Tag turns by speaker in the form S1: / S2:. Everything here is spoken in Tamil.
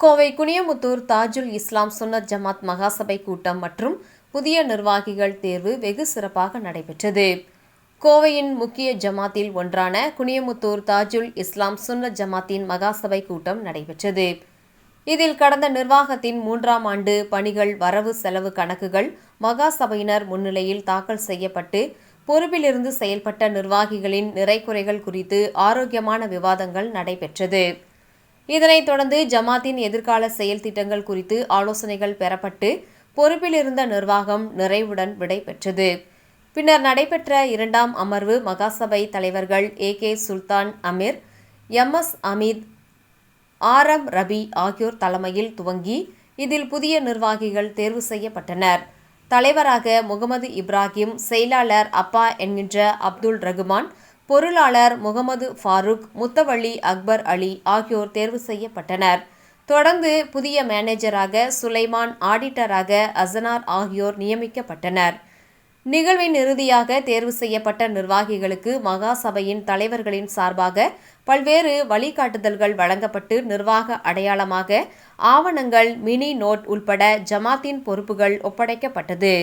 S1: கோவை குனியமுத்தூர் தாஜுல் இஸ்லாம் சுன்னத் ஜமாத் மகாசபை கூட்டம் மற்றும் புதிய நிர்வாகிகள் தேர்வு வெகு சிறப்பாக நடைபெற்றது. கோவையின் முக்கிய ஜமாத்தில் ஒன்றான குனியமுத்தூர் தாஜுல் இஸ்லாம் சுன்னத் ஜமாத்தின் மகாசபை கூட்டம் நடைபெற்றது. இதில் கடந்த நிர்வாகத்தின் மூன்றாம் ஆண்டு பணிகள் வரவு செலவு கணக்குகள் மகாசபையினர் முன்னிலையில் தாக்கல் செய்யப்பட்டு பொறுப்பிலிருந்து செயல்பட்ட நிர்வாகிகளின் நிறைக்குறைகள் குறித்து ஆரோக்கியமான விவாதங்கள் நடைபெற்றது. இதனைத் தொடர்ந்து ஜமாத்தின் எதிர்கால செயல் திட்டங்கள் குறித்து ஆலோசனைகள் பெறப்பட்டு பொறுப்பில் இருந்த நிர்வாகம் நிறைவுடன் விடைபெற்றது. பின்னர் நடைபெற்ற இரண்டாம் அமர்வு மகாசபை தலைவர்கள் A. K. Sultan Amir M. S. Ameeth R. M. Rafi ஆகியோர் தலைமையில் துவங்கி இதில் புதிய நிர்வாகிகள் தேர்வு செய்யப்பட்டனர். தலைவராக முகமது இப்ராஹிம் செயலாளர் அப்பா என்கின்ற அப்துல் ரகுமான் பொருளாளர் முகமது ஃபாரூக் முத்தவள்ளி அக்பர் அலி ஆகியோர் தேர்வு செய்யப்பட்டனர். தொடர்ந்து புதிய மேனேஜராக சுலைமான் ஆடிட்டராக அசனார் ஆகியோர் நியமிக்கப்பட்டனர். நிகழ்வின் இறுதியாக தேர்வு செய்யப்பட்ட நிர்வாகிகளுக்கு மகா சபையின் தலைவர்களின் சார்பாக பல்வேறு வழிகாட்டுதல்கள் வழங்கப்பட்டு நிர்வாக அடையாளமாக ஆவணங்கள் மினி நோட் உள்பட ஜமாத்தின் பொறுப்புகள் ஒப்படைக்கப்பட்டது.